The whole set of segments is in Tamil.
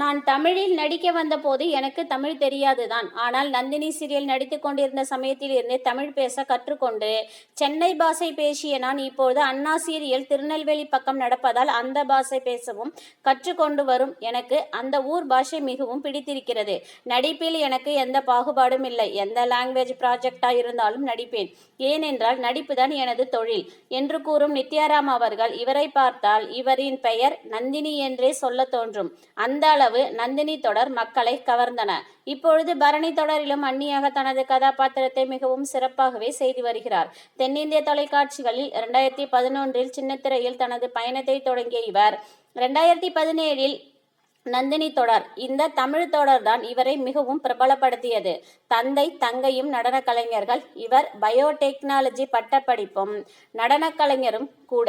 நான் தமிழில் நடிக்க வந்தபோது எனக்கு தமிழ் தெரியாது தான் ஆனால் நந்தினி சீரியல் நடித்து கொண்டிருந்த சமயத்தில் இருந்து தமிழ் பேச கற்றுக்கொண்டு சென்னை பாஷை பேசிய நான் இப்போது அண்ணா சீரியல் திருநெல்வேலி பக்கம் நடப்பதால் அந்த பாஷை பேசவும் கற்றுக்கொண்டு வரும் எனக்கு அந்த ஊர் பாஷை மிகவும் பிடித்திருக்கிறது. நடிப்பில் எனக்கு எந்த பாகுபாடும் இல்லை. எந்த லாங்குவேஜ் ப்ராஜெக்டாக இருந்தாலும் நடிப்பேன். ஏனென்றால் நடிப்பு தான் எனது தொழில் என்று கூறும் நித்யாராம் அவர்கள் இவரை பார்த்தால் இவரின் பெயர் நந்தினி என்றே சொல்ல தோன்றும். அந்த அளவு நந்தினி தொடர் மக்களை கவர்ந்தன. இப்பொழுது பரணி தொடரிலும் அன்னியாக தனது கதாபாத்திரத்தை மிகவும் சிறப்பாகவே செய்து வருகிறார். தென்னிந்திய தொலைக்காட்சிகளில் இரண்டாயிரத்தி பதினொன்றில் சின்னத்திரையில் தனது பயணத்தை தொடங்கிய இவர் இரண்டாயிரத்தி பதினேழில் நந்தினி தொடர். இந்த தமிழ் தொடர் தான் இவரை மிகவும் பிரபலப்படுத்தியது. தந்தை தங்கையும் நடன கலைஞர்கள். இவர் பயோடெக்னாலஜி பட்டப்படிப்பும் நடன கலைஞரும் கூட.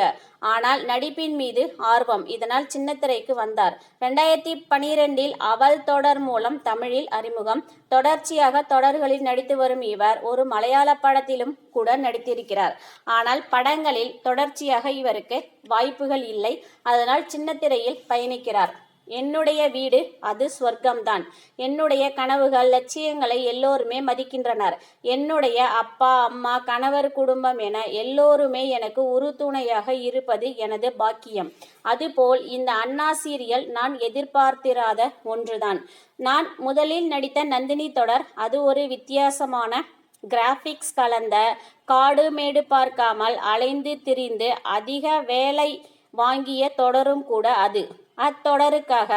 ஆனால் நடிப்பின் மீது ஆர்வம் இதனால் சின்னத்திரைக்கு வந்தார். ரெண்டாயிரத்தி பனிரெண்டில் அவள் தொடர் மூலம் தமிழில் அறிமுகம். தொடர்ச்சியாக தொடர்களில் நடித்து வரும் இவர் ஒரு மலையாள படத்திலும் கூட நடித்திருக்கிறார். ஆனால் படங்களில் தொடர்ச்சியாக இவருக்கு வாய்ப்புகள் இல்லை. அதனால் சின்னத்திரையில் பயணிக்கிறார். என்னுடைய வீடு அது சொர்க்கம்தான். என்னுடைய கனவுகள் லட்சியங்களை எல்லோருமே மதிக்கின்றனர். என்னுடைய அப்பா அம்மா கணவர் குடும்பம் என எல்லோருமே எனக்கு உறுதுணையாக இருப்பது எனது பாக்கியம். அதுபோல் இந்த அண்ணா சீரியல் நான் எதிர்பார்த்திராத ஒன்றுதான். நான் முதலில் நடித்த நந்தினி தொடர் அது ஒரு வித்தியாசமான கிராஃபிக்ஸ் கலந்த காடு மேடு பார்க்காமல் அலைந்து திரிந்து அதிக வேலை வாங்கிய தொடரும் கூட அது. அத்தொடருக்காக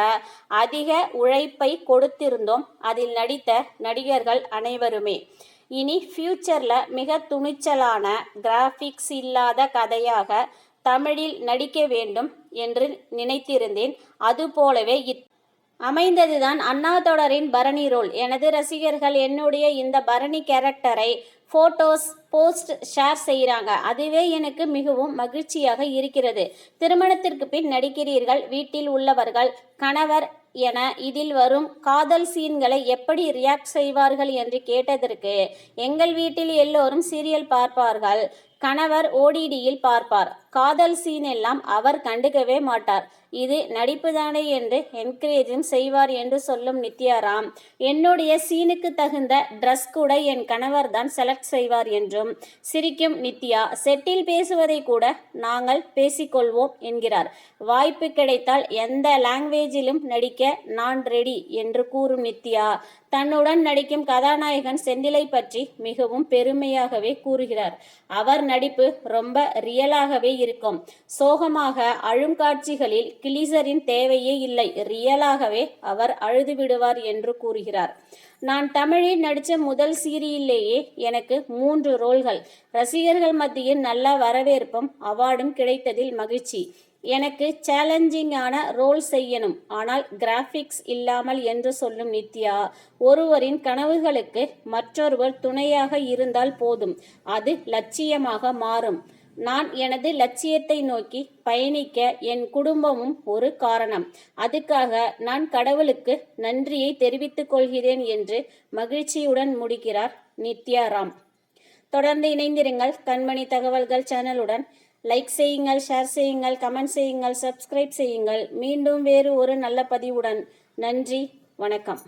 அதிக உழைப்பை கொடுத்திருந்தோம். அதில் நடித்த நடிகர்கள் அனைவருமே. இனி ஃப்யூச்சரில் மிக துணிச்சலான கிராஃபிக்ஸ் இல்லாத கதையாக தமிழில் நடிக்க வேண்டும் என்று நினைத்திருந்தேன். அதுபோலவே இத் அமைந்ததுதான் அண்ணா தொடரின் பரணி ரோல். எனது ரசிகர்கள் என்னுடைய இந்த பரணி கேரக்டரை ஃபோட்டோஸ் போஸ்ட் ஷேர் செய்கிறாங்க அதுவே எனக்கு மிகவும் மகிழ்ச்சியாக இருக்கிறது. திருமணத்திற்கு பின் நடிக்கிறீர்கள். வீட்டில் உள்ளவர்கள் கணவர் என இதில் வரும் காதல் சீன்களை எப்படி ரியாக்ட் செய்வார்கள் என்று கேட்டதற்கு எங்கள் வீட்டில் எல்லோரும் சீரியல் பார்ப்பார்கள். கணவர் ஓடிடியில் பார்ப்பார். காதல் சீன் எல்லாம் அவர் கண்டுக்கவே மாட்டார். இது நடிப்பு தானே என்று என்கரேஜும் செய்வார் என்று சொல்லும் நித்யாராம் என்னுடைய சீனுக்கு தகுந்த ட்ரெஸ் கூட என் கணவர் தான் செலக்ட் செய்வார் என்றும் சிரிக்கும் நித்யா. செட்டில் பேசுவதை கூட நாங்கள் பேசிக்கொள்வோம் என்கிறார். வாய்ப்பு கிடைத்தால் எந்த லாங்குவேஜிலும் நடிக்க நான் ரெடி என்று கூறும் நித்யா. தன்னுடன் நடிக்கும் கதாநாயகன் செந்திலை பற்றி மிகவும் பெருமையாகவே கூறுகிறார். அவர் நடிப்பு ரொம்ப ரியலாகவே இருக்கும். சோகமாக அழும் காட்சிகளில் கிளிசரின் தேவையே இல்லை. ரியலாகவே அவர் அழுது விடுவார் என்று கூறுகிறார். நான் தமிழில் நடித்த முதல் சீரியல்லேயே எனக்கு மூன்று ரோல்கள். ரசிகர்கள் மத்தியில் நல்ல வரவேற்பும் அவார்டும் கிடைத்ததில் மகிழ்ச்சி. எனக்கு சேலஞ்சிங்கான ரோல் செய்யணும். ஆனால் கிராஃபிக்ஸ் இல்லாமல் என்று சொல்லும் நித்யா ஒருவரின் கனவுகளுக்கு மற்றொருவர் துணையாக இருந்தால் போதும். அது லட்சியமாக மாறும். நான் எனது லட்சியத்தை நோக்கி பயணிக்க என் குடும்பமும் ஒரு காரணம். அதுக்காக நான் கடவுளுக்கு நன்றியை தெரிவித்துக் கொள்கிறேன் என்று மகிழ்ச்சியுடன் முடிக்கிறார் நித்யாராம். தொடர்ந்து இணைந்திருங்கள் கண்மணி தகவல்கள் சேனலுடன். லைக் செய்யுங்கள் ஷேர் செய்யுங்கள் கமெண்ட் செய்யுங்கள் சப்ஸ்கிரைப் செய்யுங்கள். மீண்டும் வேறு ஒரு நல்ல பதிவுடன். நன்றி வணக்கம்.